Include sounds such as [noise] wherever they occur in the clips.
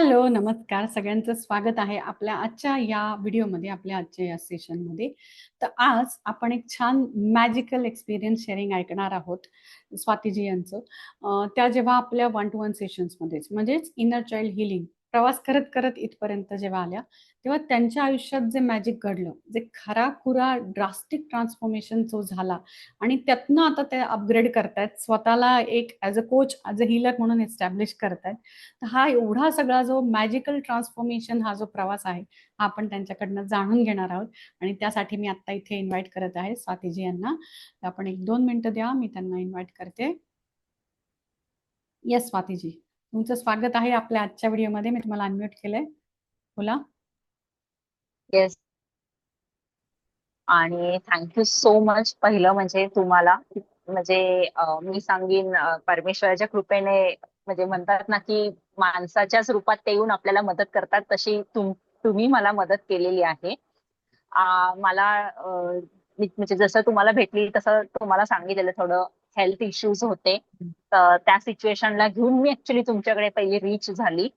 Hello, नमस्कार. सगळ्यांचं स्वागत आहे आपल्या आजच्या या व्हिडिओमध्ये, आपल्या आजच्या या सेशनमध्ये. तर आज आपण एक छान मॅजिकल एक्सपिरियन्स शेअरिंग ऐकणार आहोत स्वातीजी यांचं. त्या जेव्हा आपल्या वन टू वन सेशन्समध्येच म्हणजेच इनर चाइल्ड हिलिंग प्रवास करत-करत इथपर्यंत जेव्हा आल्या, तेव्हा त्यांच्या आयुष्यात जे मॅजिक घडलं, जे खरा-खुरा ड्रास्टिक ट्रान्सफॉर्मेशन जो झाला आणि त्यातनं आता ते अपग्रेड करतायत. स्वतःला एक as a coach, as a healer म्हणून एस्टॅब्लिश करतायत. तर हा एवढा सगळा जो मॅजिकल ट्रान्सफॉर्मेशन हा जो प्रवास आहे, हा आपण त्यांच्याकडनं जाणून घेणार आहोत आणि त्यासाठी मी आत्ता इथे इन्व्हाइट करत आहे स्वातीजी यांना. आपण 1-2 मिनिटं द्या, मी त्यांना इन्व्हाईट करते. येस स्वातीजी, तुमचं स्वागत आहे आपल्या आजच्या व्हिडिओमध्ये. मी तुम्हाला अनम्यूट केलंय. बोला. येस. आणि थँक यू सो मच पहिलं म्हणजे तुम्हाला म्हणजे मी सांगेन परमेश्वराच्या कृपेने म्हणजे म्हणतात ना, की माणसाच्याच रूपात ते येऊन आपल्याला मदत करतात, तशी तुम तुम्ही मला मदत केलेली आहे. मला म्हणजे जसं तुम्हाला भेटली तसं तुम्हाला सांगितलेलं थोडं हेल्थ इश्यूज होते. तर त्या सिच्युएशनला घेऊन मी ॲक्चुअली तुमच्याकडे पहिली रीच झाली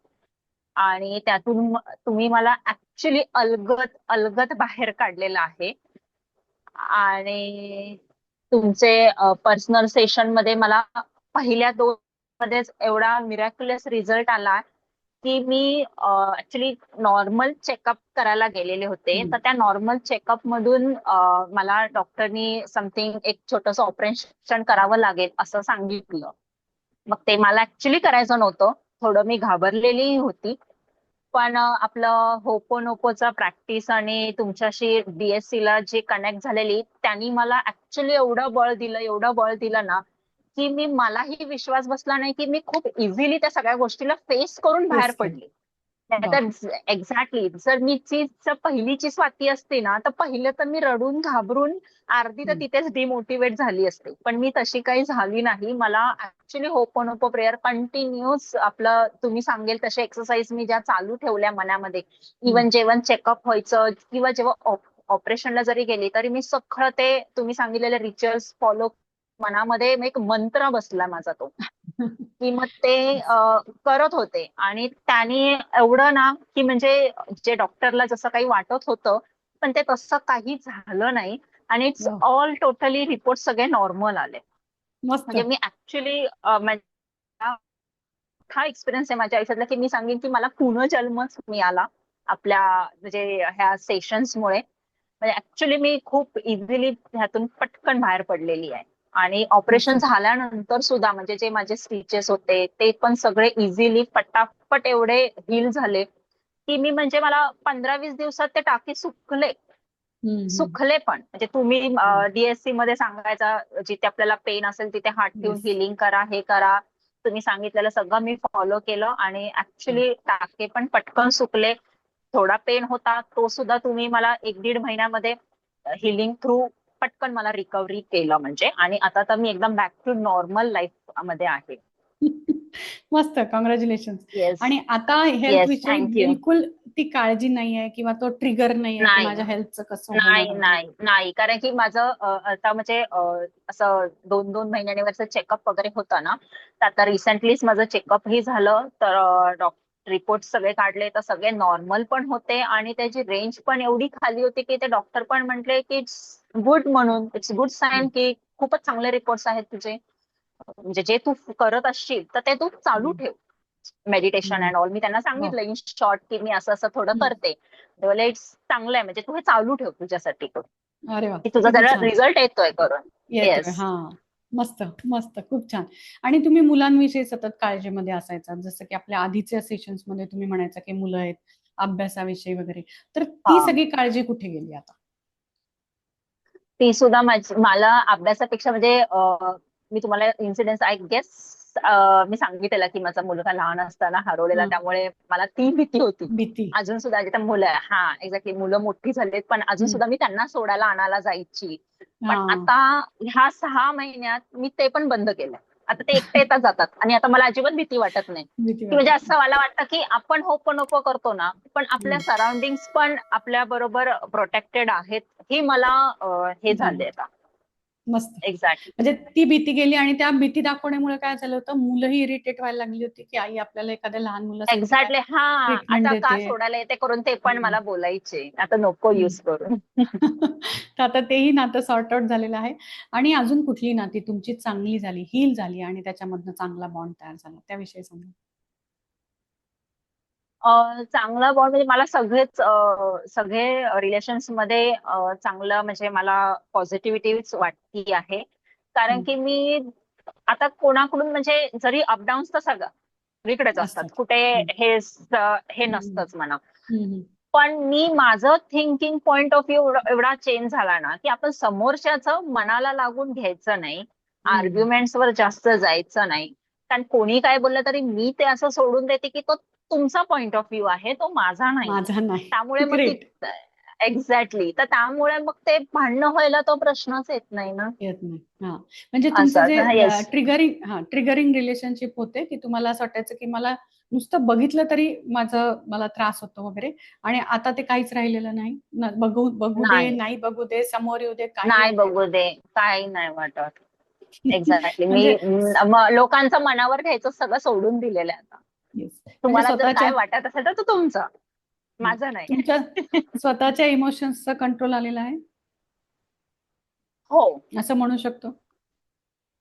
आणि त्यातून तुम्ही मला ॲक्चुअली अलगद अलगद बाहेर काढलेलं आहे. आणि तुमचे पर्सनल सेशनमध्ये मला पहिल्या 2 मध्येच एवढा मिराक्युलस रिझल्ट आला, की मी अ, ॲक्चुअली नॉर्मल चेकअप करायला गेलेले होते. तर त्या नॉर्मल चेकअपमधून अ, मला डॉक्टरनी समथिंग एक छोटंसं ऑपरेशन करावं लागेल असं सांगितलं. मग ते मला ॲक्चुअली करायचं नव्हतं. थोडं मी घाबरलेलीही होती. पण आपलं होपोनोपोचा प्रॅक्टिस आणि तुमच्याशी डी-एस-सीला जी कनेक्ट झालेली, त्यांनी मला ॲक्चुअली एवढं बळ दिलं, एवढं बळ दिलं ना, की मी मलाही विश्वास बसला नाही, की मी खूप इझिली त्या सगळ्या गोष्टीला फेस करून बाहेर. पडले. नाहीतर एक्झॅक्टली जर मी ची जर पहिलीची स्वाती असती ना, तर पहिलं तर मी रडून घाबरून अर्धी तर. तिथेच डिमोटिव्हेट झाली असते. पण मी तशी काही झाली नाही. मला ॲक्चुअली होपोनोपो प्रेयर कंटिन्यूअस आपलं तुम्ही सांगेल तसे एक्सरसाइज मी ज्या चालू ठेवल्या मनामध्ये. इव्हन जेव्हा चेकअप व्हायचं किंवा जेव्हा ऑप ऑपरेशनला जरी गेली, तरी मी सगळं ते तुम्ही सांगितलेले रिच्युअल्स फॉलो मनामध्ये एक मंत्र बसला माझा तो. की मग ते करत होते आणि त्याने एवढं ना, की म्हणजे जे डॉक्टरला जसं काही वाटत होतं, पण ते तसं काही झालं नाही आणि इट्स! ऑल टोटली रिपोर्ट सगळे नॉर्मल आले. म्हणजे मी माझा मोठा एक्सपिरियन्स आहे माझ्या आयुष्यातला, की मी सांगेन, की मला पुनर्जन्मच मिळाला आपल्या म्हणजे ह्या सेशन्समुळे. म्हणजे ॲक्चुअली मी खूप इझिली ह्यातून पटकन बाहेर पडलेली आहे. आणि ऑपरेशन. झाल्यानंतर सुद्धा म्हणजे जे माझे स्टिचेस होते, ते पण सगळे इझिली पटापट एवढे हील झाले, की मी म्हणजे मला 15-20 दिवसात ते टाके सुकले. सुकले पण. म्हणजे तुम्ही अ, हं. डी-एस-सीमध्ये सांगायचा जिथे आपल्याला पेन असेल तिथे हात ठेवून. हीलिंग करा, हे करा. तुम्ही सांगितलेलं सगळं मी फॉलो केलं आणि. ॲक्चुअली टाके पण पटकन सुकले. थोडा पेन होता, तो सुद्धा तुम्ही मला 1-1.5 महिन्यामध्ये हीलिंग थ्रू पटकन मला रिकव्हरी केलं म्हणजे आणि आता तर मी एकदम बॅक टू नॉर्मल लाईफमध्ये आहे. मस्त काँग्रॅच्युलेशन्स. येस. आणि आता येस. हेल्थविषयी thank you. बिलकुल ती काळजी नाहीये किंवा तो ट्रिगर नाही. माझ्या हेल्थचं कसं नाही. नाही, नाही. कारण की माझं आता म्हणजे असं 2-2 महिन्यांवरचं चेकअप वगैरे होतं ना, तर आता रिसेंटलीच माझं चेकअपही झालं. तर अ, डॉक रिपोर्ट्स सगळे काढले, तर सगळे नॉर्मल पण होते आणि त्याची रेंज पण एवढी खाली होती, की ते डॉक्टर पण म्हटले, की इट्स गुड म्हणून. इट्स गुड साइन, हं. की खूपच चांगले रिपोर्ट्स आहेत तुझे. म्हणजे जे तू करत असशील, तर ते तू चालू. ठेव. मेडिटेशन. End all. मी त्यांना! सांगितलं इन शॉर्ट, की मी असं-असं थोडं हं. करते. "इट्स चांगलं आहे म्हणजे तू हे चालू ठेव तुझ्यासाठी तुझा छान. रिझल्ट येतोय करून." येस. मस्त, मस्त. खूप छान. आणि तुम्ही मुलांविषयी सतत काळजीमध्ये असायचा. जसं की आपल्या आधीच्या सेशन्समध्ये तुम्ही म्हणायचा, की मुलं आहेत, अभ्यासाविषयी वगैरे. तर ती. सगळी काळजी कुठे गेली आता? ती सुद्धा मला अभ्यासापेक्षा म्हणजे मी तुम्हाला इन्सिडेन्स आय गेस मी सांगितलेलं, की माझा मुलगा लहान असताना हरवलेला. त्यामुळे मला ती भीती होती. भीती. अजून सुद्धा जिथे मुलं हां, एक्झॅक्टली मुलं मोठी झालीत, पण अजून. सुद्धा मी त्यांना सोडायला आणायला जायची. पण. आता ह्या 6 महिन्यात मी ते पण बंद केलंय. आता ते एकटे येता जातात आणि आता मला अजिबात भीती वाटत नाही. म्हणजे असं मला वाटतं, की आपण होपोनोपो करतो ना, पण आपल्या. सराउंडिंग्स पण आपल्याबरोबर प्रोटेक्टेड आहेत. हे मला हे जाणवतं. आता. मस्त. एक्झॅक्टली म्हणजे ती भीती गेली आणि त्या भीती दाखवण्यामुळे काय झालं होतं मुलंही इरिटेट व्हायला लागली होती की आई आपल्याला एखाद्या लहान मुलासाठी एक्झॅक्टली हा आता का. सोडायला येते करून ते पण. मला बोलायचे. आता नको. युज करून. [laughs] तर आता तेही नातं सॉर्ट आउट झालेलं आहे. आणि अजून कुठली नाती तुमची चांगली झाली हील झाली आणि त्याच्यामधनं चांगला बॉन्ड तयार झाला? त्याविषयी सांगा. चांगला बॉन्ड म्हणजे मला सगळेच सगळे रिलेशन्समध्ये चांगलं म्हणजे मला पॉझिटिव्हिटीच वाटती आहे कारण. की मी आता कोणाकडून म्हणजे जरी अपडाऊन्स तर सगळं सगळीकडेच असतात. कुठे. हे हे. नसतंच म्हणा. पण मी माझं थिंकिंग पॉइंट ऑफ व्ह्यू एवढा चेंज झाला ना की आपण समोरच्याचं मनाला लागून घ्यायचं नाही हम्म. आर्ग्युमेंट्स वर जास्त जायचं नाही कारण कोणी काय बोललं तरी मी ते असं सोडून देते की तो तुमचा पॉइंट ऑफ व्ह्यू आहे तो माझा नाही. माझा नाही. त्यामुळे मग एक्झॅक्टली तर त्यामुळे मग ते भांडणं व्हायला तो प्रश्नच येत नाही ना. येत नाही. हा. म्हणजे तुमचं जे. ट्रिगरिंग हा ट्रिगरिंग रिलेशनशिप होते की तुम्हाला असं वाटायचं की मला नुसतं बघितलं तरी माझं मला त्रास होतो वगैरे. आणि आता ते काहीच राहिलेलं नाही. बघू बघू दे नाही. बघू दे समोर येऊ दे नाही. बघू दे काही नाही वाटत. [laughs] एक्झॅक्टली मी म्हणजे लोकांचं मनावर घ्यायचं सगळं सोडून दिलेलं आता. तुम्हाला जर स्वतःच्या काय वाटत असेल तर तो तुमचं. माझं नाही. तुमच्या [laughs] स्वतःच्या इमोशन्सचा कंट्रोल आलेला आहे? हो. असं म्हणू शकतो?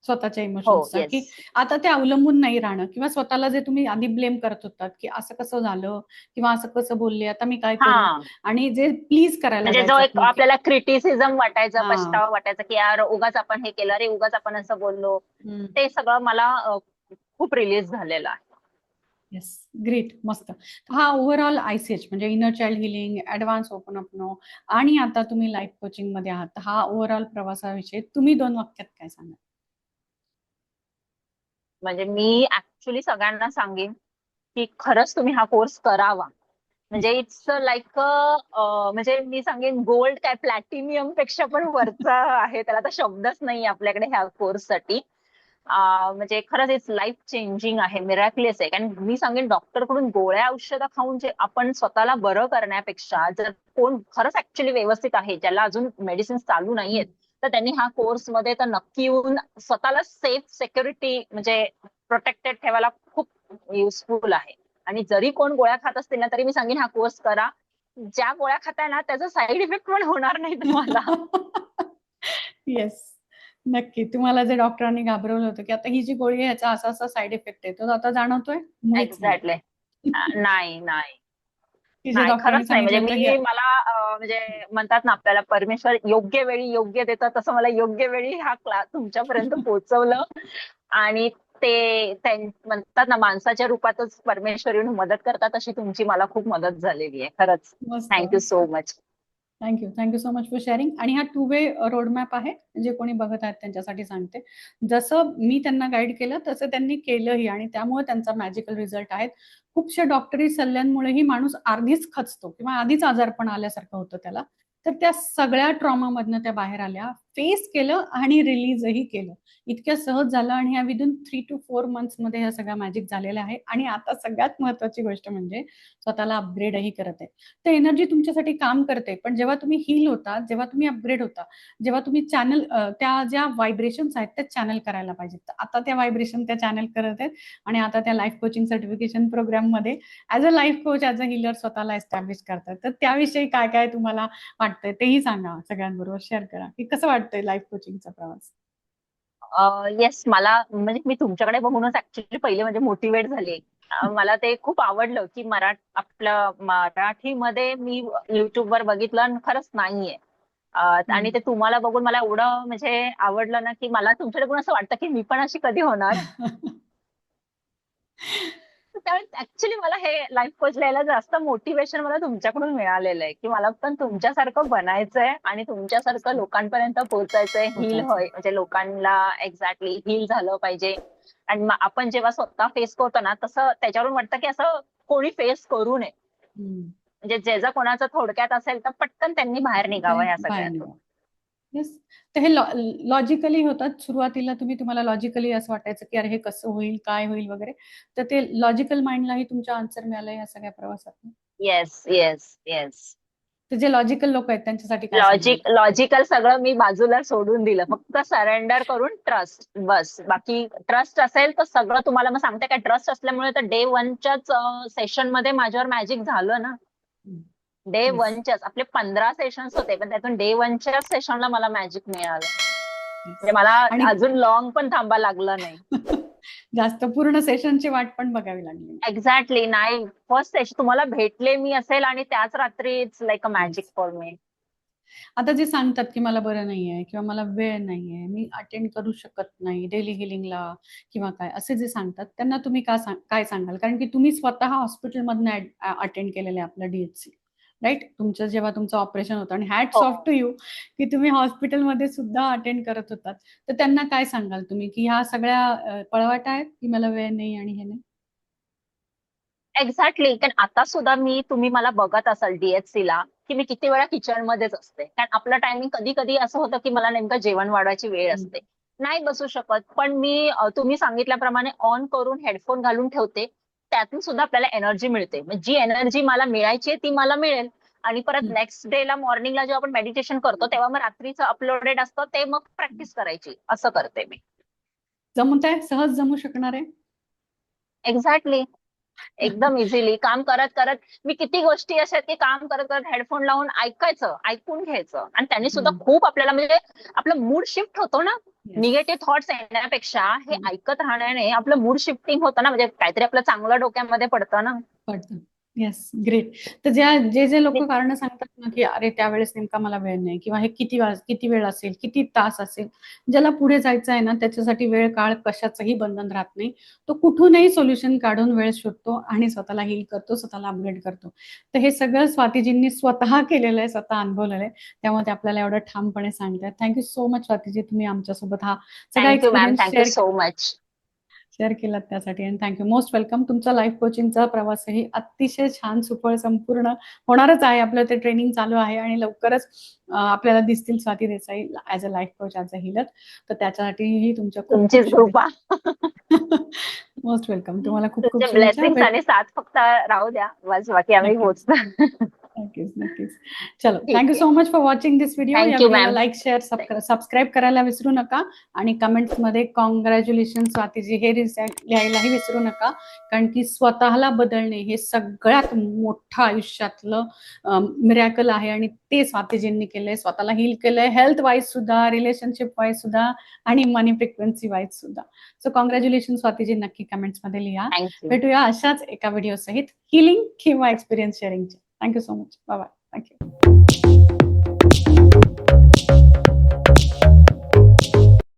स्वतःच्या हो इमोशन्सचा की आता ते अवलंबून नाही राहणं. किंवा स्वतःला जे तुम्ही आधी ब्लेम करत होतात की असं कसं झालं? किंवा असं कसं बोलले? आता मी काय करू? हा. आणि जे प्लीज करायला म्हणजे जो आपल्याला क्रिटिसिझम वाटायचा हा. पछतावा वाटायचा की यार उगाच आपण हे केलं रे उगाच आपण असं बोललो. ते सगळं मला खूप रिलीज झालेलं आहे. येस ग्रेट मस्त. हा ओव्हरऑल आयसीएच म्हणजे inner child healing advance open up no आणि आता तुम्ही लाईफ कोचिंगमध्ये आहात. हा ओव्हरऑल प्रवासाविषयी तुम्ही दोन वाक्यात काय सांगा म्हणजे मी ऍक्च्युली सगळ्यांना सांगेन की खरंच तुम्ही हा कोर्स करावा. म्हणजे इट्स लाईक म्हणजे मी सांगेन गोल्ड काय प्लॅटिनियमपेक्षा पण वरचा आहे. त्याला तर शब्दच नाही आपल्याकडे ह्या कोर्ससाठी म्हणजे खरंच इट्स लाईफ चेंजिंग आहे मिरॅक्युलस आहे. कारण मी सांगेन डॉक्टरकडून गोळ्या औषधं खाऊन जे आपण स्वतःला बरं करण्यापेक्षा जर कोण खरंच ऍक्च्युली व्यवस्थित आहे ज्याला अजून मेडिसिन चालू नाहीयेत तर त्यांनी हा कोर्समध्ये तर नक्की येऊन स्वतःला सेफ सेक्युरिटी म्हणजे प्रोटेक्टेड ठेवायला खूप युजफुल आहे. आणि जरी कोण गोळ्या खात असतील ना तरी मी सांगेन हा कोर्स करा. ज्या गोळ्या खाताय ना त्याचा साईड इफेक्ट पण होणार नाही तुम्हाला. [laughs] येस नक्की. तुम्हाला जे डॉक्टरांनी घाबरवलं होतं की आता ही जी गोळी आहे याचा असा असा साईड इफेक्ट आहे तो आता जाणवतोय? नाही. एक्झॅक्टली [laughs] नाही नाही. की जे नाही डॉक्टरांनी खरंच नाही. म्हणजे सांगितलं मी मला अं, म्हणजे म्हणतात ना आपल्याला परमेश्वर योग्य वेळी योग्य देतं तसं मला योग्य वेळी हा क्लास तुमच्यापर्यंत [laughs] पोहोचवलं. आणि ते त्यां- म्हणतात ना माणसाच्या रूपातच परमेश्वर येऊन मदत करतात अशी तुमची मला खूप मदत झालेली आहे. खरंच. मस्त. Thank you so much thank you thank you so much for sharing आणि हा टू वे रोडमॅप आहे जे कोणी बघत आहेत त्यांच्यासाठी सांगते. जसं मी त्यांना गाईड केलं तसं त्यांनी केलंही. आणि त्यामुळे त्यांचा मॅजिकल रिझल्ट आहेत. खूपशा डॉक्टरी सल्ल्यांमुळेही माणूस अर्धीच खचतो किंवा आधीच आजारपण आल्यासारखं होतं त्याला. तर त्या सगळ्या ट्रॉमामधनं त्या बाहेर आल्या. फेस केलं आणि रिलीजही केलं. इतक्या सहज झालं आणि ह्या विदिन थ्री टू फोर मंथ्समध्ये ह्या सगळ्या मॅजिक झालेला आहे आणि आता सगळ्यात महत्वाची गोष्ट म्हणजे स्वतःला अपग्रेडही करत आहे. तर एनर्जी तुमच्यासाठी काम करते पण जेव्हा तुम्ही हील होता जेव्हा तुम्ही अपग्रेड होता जेव्हा तुम्ही चॅनल त्या ज्या व्हायब्रेशन्स आहेत त्या चॅनल करायला पाहिजेत. तर आता त्या व्हायब्रेशन त्या चॅनल करत आहेत आणि आता त्या लाईफ कोचिंग सर्टिफिकेशन प्रोग्राममध्ये as a life coach as a healer स्वतःला एस्टॅब्लिश करतात. तर त्याविषयी काय काय तुम्हाला वाटतंय तेही सांगा. सगळ्यांबरोबर शेअर करा. की कसं वाटतंय लाईफ कोचिंगचा प्रवास? येस मला म्हणजे मी तुमच्याकडे बघूनच ऍक्च्युली पहिले म्हणजे मोटिवेट झाले. मला ते खूप आवडलं की मराठ आपलं मराठीमध्ये मी युट्यूबवर बघितलं आणि खरंच नाहीये. आणि ते तुम्हाला बघून मला एवढं म्हणजे आवडलं ना की मला तुमच्याकडे बघून असं वाटतं की मी पण अशी कधी होणार? [laughs] त्यावेळेस ऍक्च्युली मला हे लाईफ कोच लिहायला जास्त मोटिवेशन मला तुमच्याकडून मिळालेलं आहे. की मला पण तुमच्यासारखं बनायचंय आणि तुमच्यासारखं लोकांपर्यंत पोहोचायचंय. हील पोहोचायचंय. होय. म्हणजे लोकांना एक्झॅक्टली हील झालं पाहिजे. आणि आपण जेव्हा स्वतः फेस करतो ना तसं त्याच्यावरून वाटतं की असं कोणी फेस करू नये. म्हणजे ज्याचा कोणाचं थोडक्यात असेल तर पटकन त्यांनी बाहेर निघावं ह्या सगळ्यात येस तर हे लॉजिकली होतात. सुरुवातीला तुम्ही तुम्हाला लॉजिकली असं वाटायचं की अरे हे कसं होईल काय होईल वगैरे. तर ते लॉजिकल माइंडलाही तुमच्या आन्सर मिळालं या सगळ्या प्रवासात येस येस येस तर जे लॉजिकल लोक आहेत त्यांच्यासाठी लॉजिक? लॉजिकल सगळं मी बाजूला सोडून दिलं. फक्त सरेंडर करून ट्रस्ट बस. बाकी ट्रस्ट असेल तर सगळं तुम्हाला मग सांगते काय ट्रस्ट असल्यामुळे तर डे वनच्याच सेशनमध्ये माझ्यावर मॅजिक झालं ना. Day Yes. वनच्याच. आपले पंधरा सेशन्स होते पण त्यातून डे वनच्या सेशनला मला मॅजिक मिळालं. म्हणजे मला अजून लॉंग पण थांबा लागलं नाही. [laughs] जास्त पूर्ण सेशनची वाट पण बघावी लागली एक्झॅक्टली नाही. फर्स्ट सेशन तुम्हाला भेटले मी असेल आणि त्याच रात्री it's like a magic for me आता जे सांगतात की मला बरं नाहीये किंवा मला वेळ नाहीये मी अटेंड करू शकत नाही डेली हिलिंगला किंवा काय असे जे सांगतात त्यांना तुम्ही का सांग काय सांगाल? कारण की तुम्ही स्वतः हॉस्पिटलमधनं अटेंड केलेलं आहे आपलं डीएचसी राईट? तुमचं जेव्हा तुमचं ऑपरेशन होतं आणि हॅट्स हो. ऑफ टू यू की तुम्ही हॉस्पिटलमध्ये सुद्धा अटेंड करत होतात तर त्यांना काय सांगाल तुम्ही की ह्या सगळ्या पळवाटा आहेत की मला वेळ नाही आणि हे नाही? एक्झॅक्टली कारण आता सुद्धा मी तुम्ही मला बघत असाल डीएचसी ला की मी किती वेळा किचन मध्येच असते. कारण आपलं टायमिंग कधी कधी असं होतं की मला नेमकं जेवण वाढवायची वेळ. असते. नाही बसू शकत. पण मी तुम्ही सांगितल्याप्रमाणे ऑन करून हेडफोन घालून ठेवते. त्यातून सुद्धा आपल्याला एनर्जी मिळते. जी एनर्जी मला मिळायची आहे ती मला मिळेल. आणि परत. नेक्स्ट डे ला मॉर्निंगला जेव्हा आपण मेडिटेशन करतो तेव्हा मग रात्रीचं अपलोडेड असतं ते मग प्रॅक्टिस करायची. असं करते मी. जमत आहे सहज जमू शकणार आहे? एक्झॅक्टली एकदम इझिली काम करत करत मी किती गोष्टी अशा की काम करत करत हेडफोन लावून ऐकायचं ऐकून घ्यायचं. आणि त्यांनी सुद्धा. खूप आपल्याला म्हणजे आपला मूड शिफ्ट होतो ना. निगेटिव्ह थॉट्स येण्यापेक्षा हे. ऐकत राहण्याने आपलं मूड शिफ्टिंग होतं ना म्हणजे काहीतरी आपलं चांगलं डोक्यामध्ये पडतं ना. पडतं. येस ग्रेट तर ज्या जे जे लोक कारण सांगतात ना की अरे त्यावेळेस नेमका मला वेळ नाही किंवा हे किती वाज किती वेळ असेल किती तास असेल ज्याला पुढे जायचं आहे ना त्याच्यासाठी वेळ काळ कशाचंही बंधन राहत नाही. तो कुठूनही सोल्युशन काढून वेळ शोधतो आणि स्वतःला हील करतो स्वतःला अपग्रेड करतो. तर हे सगळं स्वातीजींनी स्वतः केलेलं आहे स्वतः अनुभवलेलं आहे. त्यामुळे ते आपल्याला एवढं ठामपणे सांगतात थँक्यू सो मच स्वातीजी. तुम्ही आमच्यासोबत हा सगळा ma'am experience share so much share केलात त्यासाठी. आणि थँक्यू मोस्ट वेलकम तुमचा लाईफ कोचिंगचा प्रवासही अतिशय छान सुफळ संपूर्ण होणारच आहे. आपलं ते ट्रेनिंग चालू आहे आणि लवकरच आपल्याला दिसतील Swati Desai as a life coach as a healer तर त्यासाठीही तुमच्या खूप तुमचीच कृपा. [laughs] मोस्ट वेलकम तुम्हाला खूप खूप तुमचे ब्लेसिंग आणि साथ फक्त राहू द्या. बस बाकी आम्ही. पोहोचतो. नक्कीच नक्कीच. चलो thank you. So much for watching this video. Like share subscribe करायला विसरू नका आणि कमेंट्समध्ये कॉंग्रॅच्युलेशन स्वातीजी हे लिहायलाही विसरू नका. कारण की स्वतःला बदलणे हे सगळ्यात मोठं आयुष्यातलं मिरॅकल आहे आणि ते स्वातीजींनी केलंय. स्वतःला हील केलंय हेल्थ वाईज सुद्धा रिलेशनशिप वाईज सुद्धा आणि मनी फ्रिक्वेन्सी वाईज सुद्धा. So congratulation Swatiji. नक्की कमेंट्समध्ये लिहा भेटूया अशाच एका व्हिडिओ सहित. हिलिंग किंवा experience शेअरिंगचे thank you so much bye bye thank you